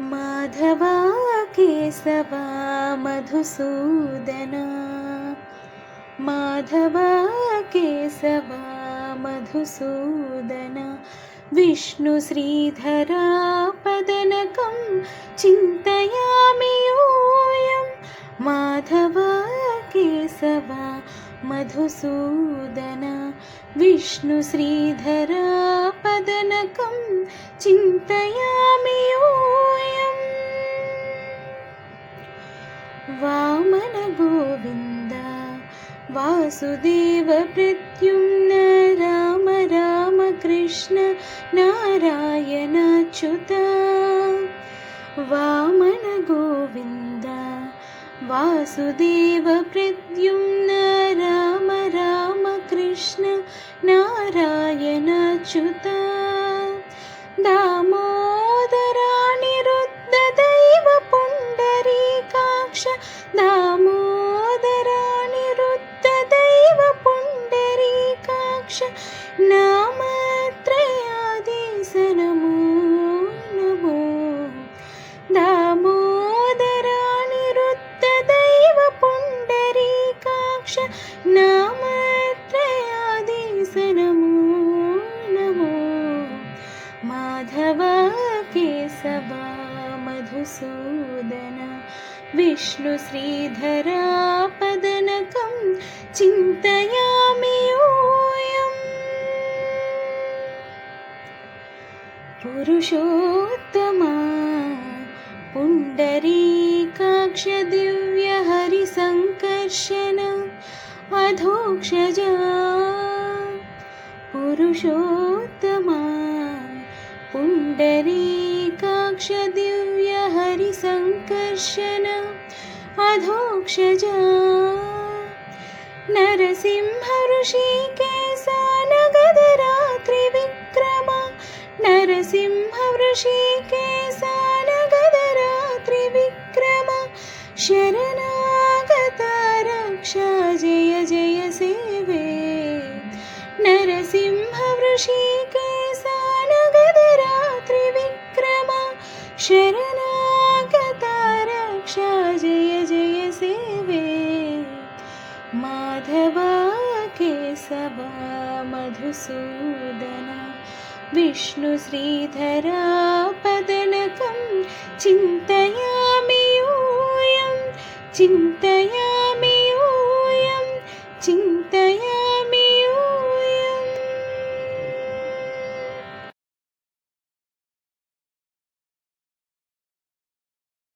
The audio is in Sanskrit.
माधवा केशवा मधुसूदना माधवा केशवा मधुसूदन विष्णुश्रीधरा पदनकं चिन्तयामि यूयं। माधवा केशवा मधुसूदन विष्णुश्रीधरा पदनकं चिन्तयामि यूयम् वामनगोविन्द वासुदेव प्रत्युम्न राम राम कृष्ण नारायणच्युत वामनगोविन्द वासुदेव प्रद्युम्न राम राम कृष्ण नारायणच्युत दामोदरानिरुद्धदैव now. मधुसूदन विष्णुश्रीधरा पदनकं चिन्तयामि यूयम् पुरुषोत्तमा पुण्डरीकाक्षदिव्यहरिसङ्कर्षण अधोक्षजा पुरुषोत्तमा पुण्डरीकाक्षदिव्यहरिसङ्कर्षण अधोक्षजा। नरसिंहऋषिकेशानगदरात्रिविक्रम नरसिंहऋषिकेशानगदरात्रिविक्रम शरणागत रक्षा जय जय सेवे। नरसिंहऋषिकेशानगदरात्रिविक्रम माधवा केशवा मधुसूदन विष्णुश्रीधरा पदनकं चिन्तयामि यूयं चिन्त